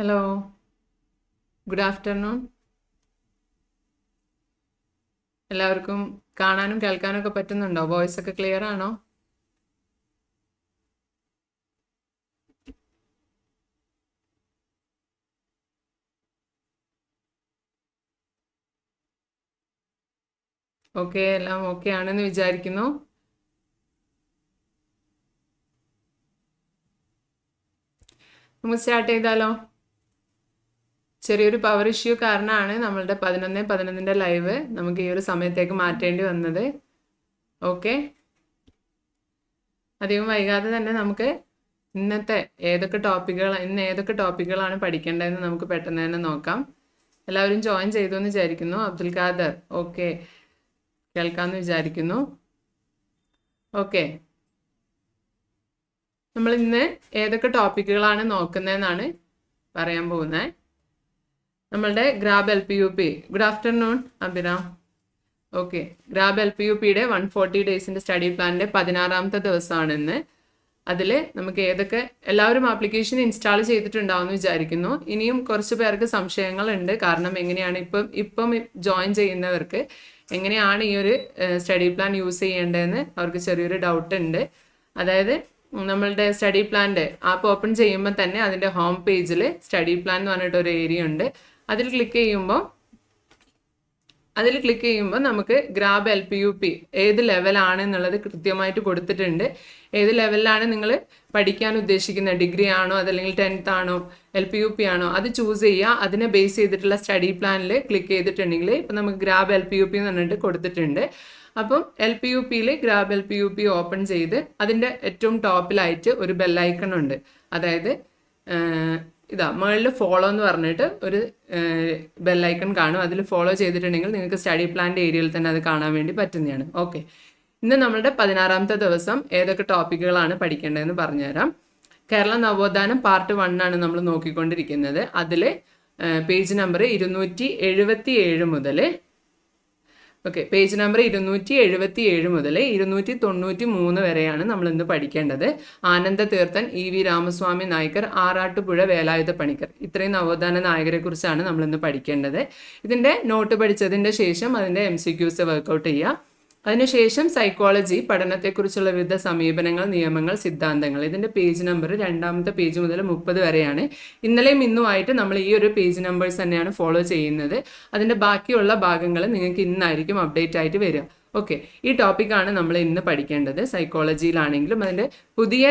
Hello good afternoon എല്ലാവർക്കും കാണാനും കേൾക്കാനും ഒക്കെ പറ്റുന്നുണ്ടോ? വോയിസ് ഒക്കെ ക്ലിയർ ആണോ? ഓക്കെ എല്ലാം ഓക്കെ ആണെന്ന് വിചാരിക്കുന്നു. നമുക്ക് സ്റ്റാർട്ട് ചെയ്താലോ? ചെറിയൊരു പവർ ഇഷ്യൂ കാരണമാണ് നമ്മളുടെ പതിനൊന്ന് പതിനൊന്നിന്റെ ലൈവ് നമുക്ക് ഈ ഒരു സമയത്തേക്ക് മാറ്റേണ്ടി വന്നത്. ഓക്കെ അധികം വൈകാതെ തന്നെ നമുക്ക് ഇന്നത്തെ ഏതൊക്കെ ടോപ്പിക്കുകൾ ഇന്ന് ഏതൊക്കെ ടോപ്പിക്കുകളാണ് പഠിക്കേണ്ടതെന്ന് നമുക്ക് പെട്ടെന്ന് തന്നെ നോക്കാം. എല്ലാവരും ജോയിൻ ചെയ്തു എന്ന് വിചാരിക്കുന്നു. അബ്ദുൽ ഖാദർ. ഓക്കെ കേൾക്കാമെന്ന് വിചാരിക്കുന്നു. ഓക്കെ നമ്മൾ ഇന്ന് ഏതൊക്കെ ടോപ്പിക്കുകളാണ് നോക്കുന്നതെന്നാണ് പറയാൻ പോകുന്നത്. നമ്മളുടെ grab L P U P good afternoon Abhiram okay grab L P U പിയുടെ വൺ ഫോർട്ടി ഡേയ്സിന്റെ സ്റ്റഡി പ്ലാനിന്റെ പതിനാറാമത്തെ ദിവസമാണ് ഇന്ന് അതിൽ നമുക്ക് ഏതൊക്കെ എല്ലാവരും ആപ്ലിക്കേഷൻ ഇൻസ്റ്റാൾ ചെയ്തിട്ടുണ്ടാവുമെന്ന് വിചാരിക്കുന്നു. ഇനിയും കുറച്ച് പേർക്ക് സംശയങ്ങളുണ്ട്. കാരണം എങ്ങനെയാണ് ഇപ്പം ഇപ്പം ജോയിൻ ചെയ്യുന്നവർക്ക് എങ്ങനെയാണ് ഈ ഒരു സ്റ്റഡി പ്ലാൻ യൂസ് ചെയ്യേണ്ടതെന്ന് അവർക്ക് ചെറിയൊരു ഡൗട്ട് ഉണ്ട്. അതായത് നമ്മളുടെ സ്റ്റഡി പ്ലാന്റെ ആപ്പ് ഓപ്പൺ ചെയ്യുമ്പോൾ തന്നെ അതിന്റെ ഹോം പേജിൽ സ്റ്റഡി പ്ലാൻ എന്ന് പറഞ്ഞിട്ട് ഒരു ഏരിയ ഉണ്ട്. അതിൽ ക്ലിക്ക് ചെയ്യുമ്പോൾ അതിൽ ക്ലിക്ക് ചെയ്യുമ്പോൾ നമുക്ക് grab L P U P ഏത് ലെവലാണ് എന്നുള്ളത് കൃത്യമായിട്ട് കൊടുത്തിട്ടുണ്ട്. ഏത് ലെവലിലാണ് നിങ്ങൾ പഠിക്കാൻ ഉദ്ദേശിക്കുന്നത്? ഡിഗ്രി ആണോ അതല്ലെങ്കിൽ ടെൻത്ത് ആണോ? എൽ പി യു പി ആണോ? അത് ചൂസ് ചെയ്യുക. അതിനെ ബേസ് ചെയ്തിട്ടുള്ള സ്റ്റഡി പ്ലാനിൽ ക്ലിക്ക് ചെയ്തിട്ടുണ്ടെങ്കിൽ ഇപ്പം നമുക്ക് grab L P U P എന്ന് പറഞ്ഞിട്ട് കൊടുത്തിട്ടുണ്ട്. അപ്പം എൽ പി യു പിയിൽ grab L P U P open ചെയ്ത് അതിന്റെ ഏറ്റവും ടോപ്പിലായിട്ട് ഒരു ബെല്ലൈക്കൺ ഉണ്ട്. അതായത് ഇതാ മുകളിൽ ഫോളോ എന്ന് പറഞ്ഞിട്ട് ഒരു ബെല്ലൈക്കൺ കാണും. അതിൽ ഫോളോ ചെയ്തിട്ടുണ്ടെങ്കിൽ നിങ്ങൾക്ക് സ്റ്റഡി പ്ലാന്റെ ഏരിയയിൽ തന്നെ അത് കാണാൻ വേണ്ടി പറ്റുന്നതാണ്. ഓക്കെ ഇന്ന് നമ്മളുടെ പതിനാറാമത്തെ ദിവസം ഏതൊക്കെ ടോപ്പിക്കുകളാണ് പഠിക്കേണ്ടതെന്ന് പറഞ്ഞുതരാം. കേരള നവോത്ഥാനം പാർട്ട് വൺ ആണ് നമ്മൾ നോക്കിക്കൊണ്ടിരിക്കുന്നത്. അതിൽ പേജ് നമ്പർ ഇരുന്നൂറ്റി എഴുപത്തി ഏഴ് മുതൽ ഓക്കെ പേജ് നമ്പർ ഇരുന്നൂറ്റി എഴുപത്തി ഏഴ് മുതൽ ഇരുന്നൂറ്റി തൊണ്ണൂറ്റി മൂന്ന് വരെയാണ് നമ്മൾ ഇന്ന് പഠിക്കേണ്ടത്. Ananda Theerthan E V Ramaswamy Naicker Arattupuzha Velayudha Panicker. ഇത്രയും നവോത്ഥാന നായകരെ കുറിച്ചാണ് നമ്മൾ ഇന്ന് പഠിക്കേണ്ടത്. ഇതിന്റെ നോട്ട് പഠിച്ചതിന്റെ ശേഷം അതിന്റെ എം സി ക്യൂസ് വർക്കൗട്ട് ചെയ്യുക അതിനുശേഷം സൈക്കോളജി പഠനത്തെക്കുറിച്ചുള്ള വിവിധ സമീപനങ്ങൾ നിയമങ്ങൾ സിദ്ധാന്തങ്ങൾ. ഇതിന്റെ പേജ് നമ്പർ രണ്ടാമത്തെ പേജ് മുതൽ മുപ്പത് വരെയാണ്. ഇന്നലെയും ഇന്നുമായിട്ട് നമ്മൾ ഈ ഒരു പേജ് നമ്പേഴ്സ് തന്നെയാണ് ഫോളോ ചെയ്യുന്നത്. അതിന്റെ ബാക്കിയുള്ള ഭാഗങ്ങൾ നിങ്ങൾക്ക് ഇന്നായിരിക്കും അപ്ഡേറ്റ് ആയിട്ട് വരിക. ഓക്കെ ഈ ടോപ്പിക്കാണ് നമ്മൾ ഇന്ന് പഠിക്കേണ്ടത്. സൈക്കോളജിയിലാണെങ്കിലും അതിന്റെ പുതിയ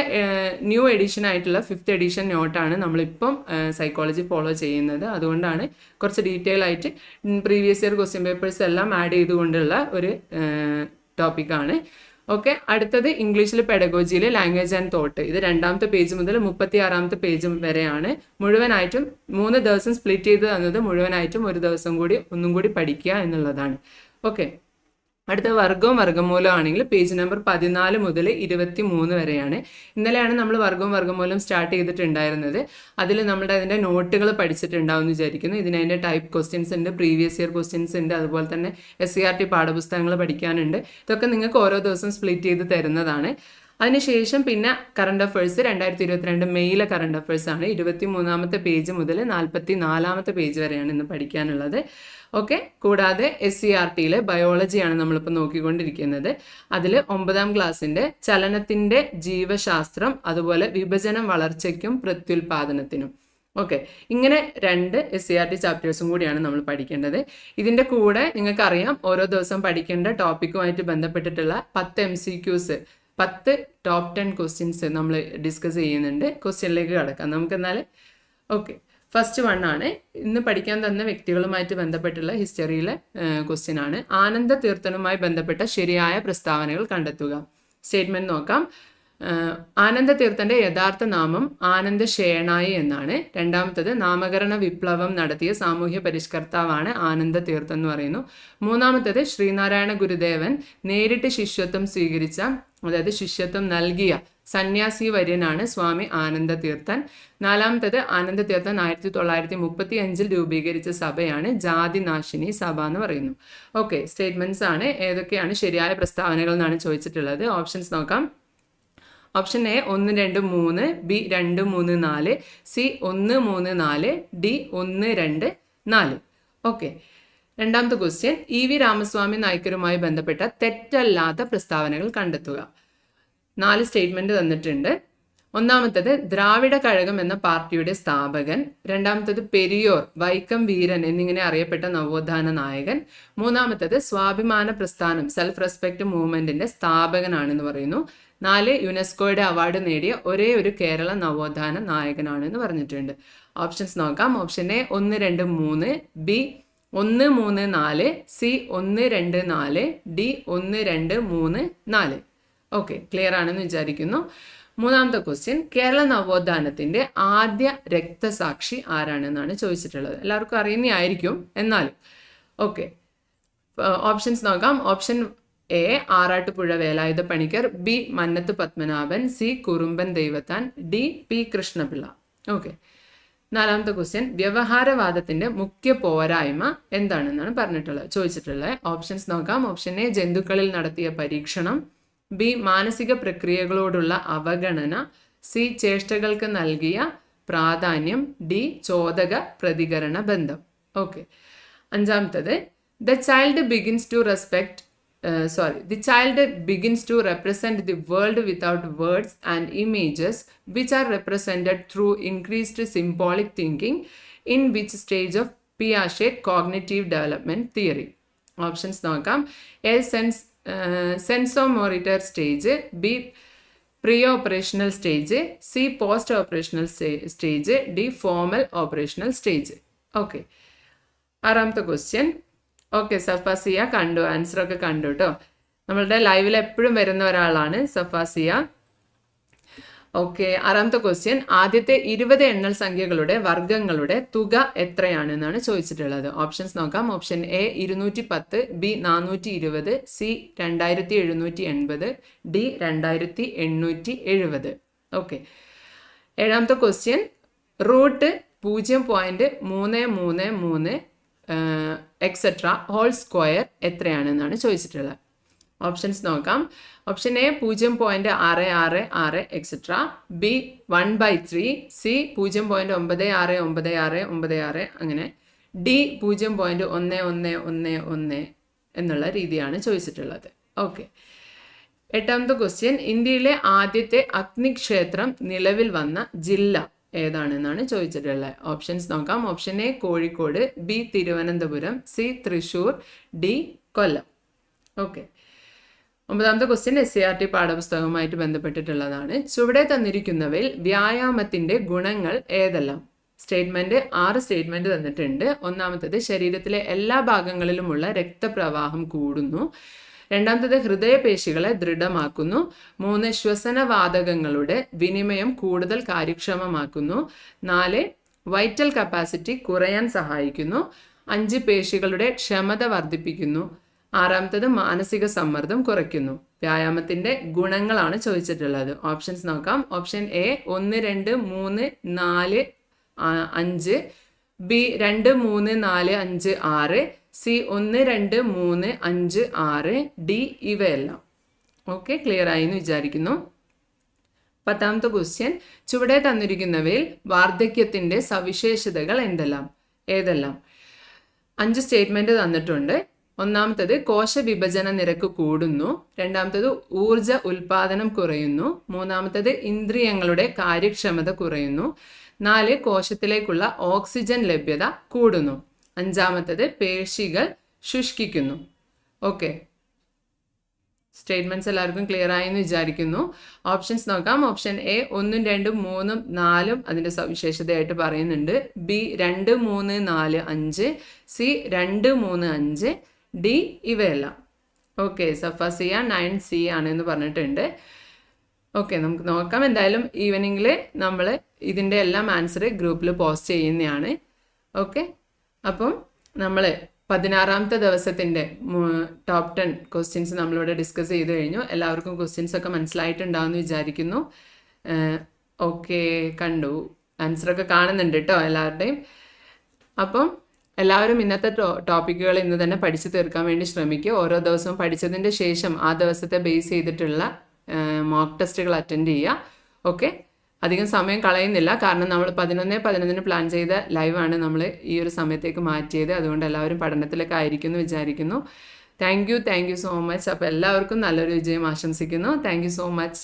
ന്യൂ എഡിഷൻ ആയിട്ടുള്ള ഫിഫ്ത്ത് എഡിഷൻ നോട്ടാണ് നമ്മളിപ്പം സൈക്കോളജി ഫോളോ ചെയ്യുന്നത്. അതുകൊണ്ടാണ് കുറച്ച് ഡീറ്റെയിൽ ആയിട്ട് പ്രീവിയസ് ഇയർ ക്വസ്റ്റ്യൻ പേപ്പേഴ്സ് എല്ലാം ആഡ് ചെയ്തുകൊണ്ടുള്ള ഒരു ടോപ്പിക്കാണ് ഓക്കെ അടുത്തത് ഇംഗ്ലീഷിൽ പെഡഗോജിയിൽ ലാംഗ്വേജ് ആൻഡ് തോട്ട് ഇത് രണ്ടാമത്തെ പേജ് മുതൽ മുപ്പത്തി ആറാമത്തെ പേജ് വരെയാണ്. മുഴുവനായിട്ടും മൂന്ന് ദിവസം സ്പ്ലിറ്റ് ചെയ്ത് തന്നത് മുഴുവനായിട്ടും ഒരു ദിവസം കൂടി ഒന്നും കൂടി പഠിക്കുക എന്നുള്ളതാണ്. ഓക്കെ അടുത്ത വർഗവും വർഗമൂലം ആണെങ്കിൽ പേജ് നമ്പർ പതിനാല് മുതൽ ഇരുപത്തി മൂന്ന് വരെയാണ്. ഇന്നലെയാണ് നമ്മൾ വർഗവും വർഗമൂലം സ്റ്റാർട്ട് ചെയ്തിട്ടുണ്ടായിരുന്നത്. അതിൽ നമ്മുടെ അതിന്റെ നോട്ടുകൾ പഠിച്ചിട്ടുണ്ടാവും വിചാരിക്കുന്നു. ഇതിന് അതിന്റെ ടൈപ്പ് ക്വസ്റ്റ്യൻസ് ഉണ്ട് പ്രീവിയസ് ഇയർ ക്വസ്റ്റ്യൻസ് ഉണ്ട് അതുപോലെ തന്നെ എസ് സി ആർ ടി പാഠപുസ്തകങ്ങൾ പഠിക്കാനുണ്ട്. ഇതൊക്കെ നിങ്ങൾക്ക് ഓരോ ദിവസം സ്പ്ലിറ്റ് ചെയ്ത് തരുന്നതാണ്. അതിനുശേഷം പിന്നെ കറണ്ട് അഫേഴ്സ് രണ്ടായിരത്തി ഇരുപത്തിരണ്ട് മെയിലെ കറണ്ട് അഫേഴ്സ് ആണ്. ഇരുപത്തി മൂന്നാമത്തെ പേജ് മുതൽ നാൽപ്പത്തി നാലാമത്തെ പേജ് വരെയാണ് ഇന്ന് പഠിക്കാനുള്ളത്. ഓക്കെ കൂടാതെ എസ് സി ആർ ടിയിലെ ബയോളജിയാണ് നമ്മളിപ്പോൾ നോക്കിക്കൊണ്ടിരിക്കുന്നത്. അതിൽ ഒമ്പതാം ക്ലാസ്സിന്റെ ചലനത്തിന്റെ ജീവശാസ്ത്രം അതുപോലെ വിഭജനം വളർച്ചയ്ക്കും പ്രത്യുൽപാദനത്തിനും. ഓക്കെ ഇങ്ങനെ രണ്ട് എസ് സി ആർ ടി ചാപ്റ്റേഴ്സും കൂടിയാണ് നമ്മൾ പഠിക്കേണ്ടത്. ഇതിന്റെ കൂടെ നിങ്ങൾക്കറിയാം ഓരോ ദിവസം പഠിക്കേണ്ട ടോപ്പിക്കുമായിട്ട് ബന്ധപ്പെട്ടിട്ടുള്ള പത്ത് എം സി ക്യൂസ് പത്ത് ടോപ്പ് ടെൻ ക്വസ്റ്റ്യൻസ് നമ്മൾ ഡിസ്കസ് ചെയ്യുന്നുണ്ട്. ക്വസ്റ്റ്യനിലേക്ക് കടക്കാം. നമുക്ക് എന്നാൽ ഓക്കെ ഫസ്റ്റ് വൺ ആണ്. ഇന്ന് പഠിക്കാൻ തന്ന വ്യക്തികളുമായിട്ട് ബന്ധപ്പെട്ടുള്ള ഹിസ്റ്ററിയിലെ ക്വസ്റ്റ്യൻ ആണ്. ആനന്ദ തീർത്ഥനുമായി ബന്ധപ്പെട്ട ശരിയായ പ്രസ്താവനകൾ കണ്ടെത്തുക. സ്റ്റേറ്റ്മെന്റ് നോക്കാം. ആനന്ദ തീർത്ഥന്റെ യഥാർത്ഥ നാമം ആനന്ദ ഷേണായി എന്നാണ്. രണ്ടാമത്തത് നാമകരണ വിപ്ലവം നടത്തിയ സാമൂഹ്യ പരിഷ്കർത്താവാണ് ആനന്ദ തീർത്ഥം എന്ന് പറയുന്നു. മൂന്നാമത്തത് ശ്രീനാരായണ ഗുരുദേവൻ നേരിട്ട് ശിഷ്യത്വം സ്വീകരിച്ച അതായത് ശിഷ്യത്വം നൽകിയ സന്യാസി വര്യനാണ് സ്വാമി ആനന്ദതീർത്ഥൻ. നാലാമത്തത് ആനന്ദ തീർത്ഥൻ ആയിരത്തി തൊള്ളായിരത്തി മുപ്പത്തി അഞ്ചിൽ രൂപീകരിച്ച സഭയാണ് ജാതിനാശിനി സഭ എന്ന് പറയുന്നു. ഓക്കെ സ്റ്റേറ്റ്മെന്റ്സ് ആണ്. ഏതൊക്കെയാണ്? ശരിയായ പ്രസ്താവനകൾ എന്നാണ് ചോദിച്ചിട്ടുള്ളത്. ഓപ്ഷൻസ് നോക്കാം. ഓപ്ഷൻ എ ഒന്ന് രണ്ട് മൂന്ന് ബി രണ്ട് മൂന്ന് നാല് സി ഒന്ന് മൂന്ന് നാല് ഡി ഒന്ന് രണ്ട് നാല്. ഓക്കെ രണ്ടാമത്തെ ക്വസ്റ്റ്യൻ ഇ വി രാമസ്വാമി നായ്ക്കരുമായി ബന്ധപ്പെട്ട തെറ്റല്ലാത്ത പ്രസ്താവനകൾ കണ്ടെത്തുക. നാല് സ്റ്റേറ്റ്മെന്റ് തന്നിട്ടുണ്ട്. ഒന്നാമത്തത് ദ്രാവിഡ കഴകം എന്ന പാർട്ടിയുടെ സ്ഥാപകൻ രണ്ടാമത്തത് പെരിയോർ വൈക്കം വീരൻ എന്നിങ്ങനെ അറിയപ്പെട്ട നവോത്ഥാന നായകൻ മൂന്നാമത്തത് സ്വാഭിമാന പ്രസ്ഥാനം സെൽഫ് റെസ്പെക്ട് മൂവ്മെന്റിന്റെ സ്ഥാപകനാണെന്ന് പറയുന്നു. നാല് യുനെസ്കോയുടെ അവാർഡ് നേടിയ ഒരേ ഒരു കേരള നവോത്ഥാന നായകനാണെന്ന് പറഞ്ഞിട്ടുണ്ട്. ഓപ്ഷൻസ് നോക്കാം. ഓപ്ഷൻ എ ഒന്ന് രണ്ട് മൂന്ന് ബി ഒന്ന് മൂന്ന് നാല് സി ഒന്ന് രണ്ട് നാല് ഡി ഒന്ന് രണ്ട് മൂന്ന് നാല്. ഓക്കെ ക്ലിയർ ആണെന്ന് വിചാരിക്കുന്നു. മൂന്നാമത്തെ ക്വസ്റ്റ്യൻ കേരള നവോത്ഥാനത്തിന്റെ ആദ്യ രക്തസാക്ഷി ആരാണെന്നാണ് ചോദിച്ചിട്ടുള്ളത്. എല്ലാവർക്കും അറിയുന്നതായിരിക്കും എന്നാലും. ഓക്കെ ഓപ്ഷൻസ് നോക്കാം. Option A Arattupuzha Velayudha Panicker B Mannathu Padmanabhan C Kurumban Daivathan D P Krishnapillai. Okay നാലാമത്തെ ക്വസ്റ്റ്യൻ വ്യവഹാരവാദത്തിന്റെ മുഖ്യ പോരായ്മ എന്താണെന്നാണ് പറഞ്ഞിട്ടുള്ളത് ചോദിച്ചിട്ടുള്ളത്. ഓപ്ഷൻസ് നോക്കാം. ഓപ്ഷൻ എ ജന്തുക്കളിൽ നടത്തിയ പരീക്ഷണം. ബി മാനസിക പ്രക്രിയകളോടുള്ള അവഗണന സി ചേഷ്ടകൾക്ക് നൽകിയ പ്രാധാന്യം ഡി ചോദക പ്രതികരണ ബന്ധം. ഓക്കെ. അഞ്ചാമത്തത് the child begins to respect sorry the child begins to represent the world without words and images which are represented through increased symbolic thinking in which stage of Piaget cognitive development theory. Options നോക്കാം. A sense sensorimotor stage B preoperational stage C post operational stage D formal operational stage okay ആറാമത്തെ question okay സഫാസിയ കണ്ടു. ആൻസറൊക്കെ കണ്ടു കേട്ടോ നമ്മളുടെ ലൈവിൽ എപ്പോഴും വരുന്ന ഒരാളാണ് സഫാസിയ. ഓക്കെ ആറാമത്തെ ക്വസ്റ്റ്യൻ ആദ്യത്തെ ഇരുപത് എണ്ണൽ സംഖ്യകളുടെ വർഗങ്ങളുടെ തുക എത്രയാണെന്നാണ് ചോദിച്ചിട്ടുള്ളത്. ഓപ്ഷൻസ് നോക്കാം. ഓപ്ഷൻ എ ഇരുന്നൂറ്റി പത്ത് ബി നാനൂറ്റി ഇരുപത് സി രണ്ടായിരത്തി എഴുന്നൂറ്റി എൺപത് ഡി രണ്ടായിരത്തി എണ്ണൂറ്റി എഴുപത് ഓക്കെ ഏഴാമത്തെ ക്വസ്റ്റ്യൻ റൂട്ട് പൂജ്യം പോയിന്റ് മൂന്ന് മൂന്ന് മൂന്ന് എക്സെട്ര ഹോൾ സ്ക്വയർ എത്രയാണെന്നാണ് ചോദിച്ചിട്ടുള്ളത്. ഓപ്ഷൻസ് നോക്കാം. ഓപ്ഷൻ എ പൂജ്യം പോയിന്റ് ആറ് ആറ് ആറ് etcetera B one by three C പൂജ്യം പോയിന്റ് ഒമ്പത് ആറ് ഒമ്പത് ആറ് ഒമ്പത് ആറ് അങ്ങനെ. ഡി പൂജ്യം പോയിന്റ് ഒന്ന് ഒന്ന് ഒന്ന് ഒന്ന് എന്നുള്ള രീതിയാണ് ചോദിച്ചിട്ടുള്ളത്. ഓക്കെ എട്ടാമത്തെ ക്വസ്റ്റ്യൻ ഇന്ത്യയിലെ ആദ്യത്തെ അഗ്നിക്ഷേത്രം നിലവിൽ വന്ന ജില്ല ഏതാണെന്നാണ് ചോദിച്ചിട്ടുള്ളത്. ഓപ്ഷൻസ് നോക്കാം. Option A Kozhikode. B Thiruvananthapuram. C Thrissur. D Kollam. Okay ഒമ്പതാമത്തെ question S C R T പാഠപുസ്തകവുമായിട്ട് ബന്ധപ്പെട്ടിട്ടുള്ളതാണ്. ചുവടെ തന്നിരിക്കുന്നവയിൽ വ്യായാമത്തിന്റെ ഗുണങ്ങൾ ഏതെല്ലാം? സ്റ്റേറ്റ്മെന്റ് ആറ് സ്റ്റേറ്റ്മെന്റ് തന്നിട്ടുണ്ട്. ഒന്നാമത്തത് ശരീരത്തിലെ എല്ലാ ഭാഗങ്ങളിലുമുള്ള രക്തപ്രവാഹം കൂടുന്നു. രണ്ടാമത്തത് ഹൃദയപേശികളെ ദൃഢമാക്കുന്നു. മൂന്ന് ശ്വസനവാതകങ്ങളുടെ വിനിമയം കൂടുതൽ കാര്യക്ഷമമാക്കുന്നു. നാല് വൈറ്റൽ കപ്പാസിറ്റി കുറയാൻ സഹായിക്കുന്നു. അഞ്ച് പേശികളുടെ ക്ഷമത വർദ്ധിപ്പിക്കുന്നു. ആറാമത്തത് മാനസിക സമ്മർദ്ദം കുറയ്ക്കുന്നു. വ്യായാമത്തിന്റെ ഗുണങ്ങളാണ് ചോദിച്ചിട്ടുള്ളത്. ഓപ്ഷൻസ് നോക്കാം. ഓപ്ഷൻ എ ഒന്ന് രണ്ട് മൂന്ന് നാല് അഞ്ച്. ബി രണ്ട് മൂന്ന് നാല് അഞ്ച് ആറ്. സി ഒന്ന് രണ്ട് മൂന്ന് അഞ്ച് ആറ്. ഡി ഇവയെല്ലാം. ഓക്കെ ക്ലിയർ ആയി എന്ന് വിചാരിക്കുന്നു. പത്താമത്തെ ക്വസ്റ്റ്യൻ ചുവടെ തന്നിരിക്കുന്നവയിൽ വാർദ്ധക്യത്തിന്റെ സവിശേഷതകൾ എന്തെല്ലാം? ഏതെല്ലാം? അഞ്ച് സ്റ്റേറ്റ്മെന്റ് തന്നിട്ടുണ്ട്. ഒന്നാമത്തത് കോശവിഭജന നിരക്ക് കൂടുന്നു. രണ്ടാമത്തത് ഊർജ ഉൽപാദനം കുറയുന്നു. മൂന്നാമത്തത് ഇന്ദ്രിയങ്ങളുടെ കാര്യക്ഷമത കുറയുന്നു. നാല് കോശത്തിലേക്കുള്ള ഓക്സിജൻ ലഭ്യത കൂടുന്നു. അഞ്ചാമത്തത് പേശികൾ ശുഷ്കിക്കുന്നു. ഓക്കെ സ്റ്റേറ്റ്മെന്റ്സ് എല്ലാവർക്കും ക്ലിയർ ആയെന്ന് വിചാരിക്കുന്നു. ഓപ്ഷൻസ് നോക്കാം. ഓപ്ഷൻ എ ഒന്നും രണ്ടും മൂന്നും നാലും അതിന്റെ സവിശേഷതയായിട്ട് പറയുന്നുണ്ട്. ബി രണ്ട് മൂന്ന് നാല് അഞ്ച്. സി രണ്ട് മൂന്ന് അഞ്ച്. ഡി ഇവയെല്ലാം. ഓക്കെ സഫാസിയ നയൻ സി ആണെന്ന് പറഞ്ഞിട്ടുണ്ട്. ഓക്കെ നമുക്ക് നോക്കാം. എന്തായാലും ഈവനിങ്ങിൽ നമ്മൾ ഇതിന്റെ എല്ലാം ആൻസർ ഗ്രൂപ്പിൽ പോസ്റ്റ് ചെയ്യുന്നതാണ് ഓക്കെ അപ്പം നമ്മൾ പതിനാറാമത്തെ ദിവസത്തിന്റെ ടോപ്പ് ടെൻ ക്വസ്റ്റ്യൻസ് നമ്മളിവിടെ ഡിസ്കസ് ചെയ്ത് കഴിഞ്ഞു. എല്ലാവർക്കും ക്വസ്റ്റ്യൻസ് ഒക്കെ മനസ്സിലായിട്ടുണ്ടാവുമെന്ന് വിചാരിക്കുന്നു. ഓക്കെ കണ്ടു. ആൻസറൊക്കെ കാണുന്നുണ്ട് കേട്ടോ എല്ലാവരുടെയും. അപ്പം എല്ലാവരും ഇന്നത്തെ ടോപ്പിക്കുകൾ ഇന്ന് തന്നെ പഠിച്ചു തീർക്കാൻ വേണ്ടി ശ്രമിക്കുക. ഓരോ ദിവസവും പഠിച്ചതിന്റെ ശേഷം ആ ദിവസത്തെ ബേസ് ചെയ്തിട്ടുള്ള മോക്ക് ടെസ്റ്റുകൾ അറ്റൻഡ് ചെയ്യുക. ഓക്കെ അധികം സമയം കളയുന്നില്ല. കാരണം നമ്മൾ പതിനൊന്ന് പതിനൊന്നിന് പ്ലാൻ ചെയ്ത ലൈവാണ് നമ്മൾ ഈ ഒരു സമയത്തേക്ക് മാറ്റിയത്. അതുകൊണ്ട് എല്ലാവരും പഠനത്തിലൊക്കെ ആയിരിക്കും എന്ന് വിചാരിക്കുന്നു. Thank you thank you so much അപ്പോൾ എല്ലാവർക്കും നല്ലൊരു വിജയം ആശംസിക്കുന്നു. Thank you so much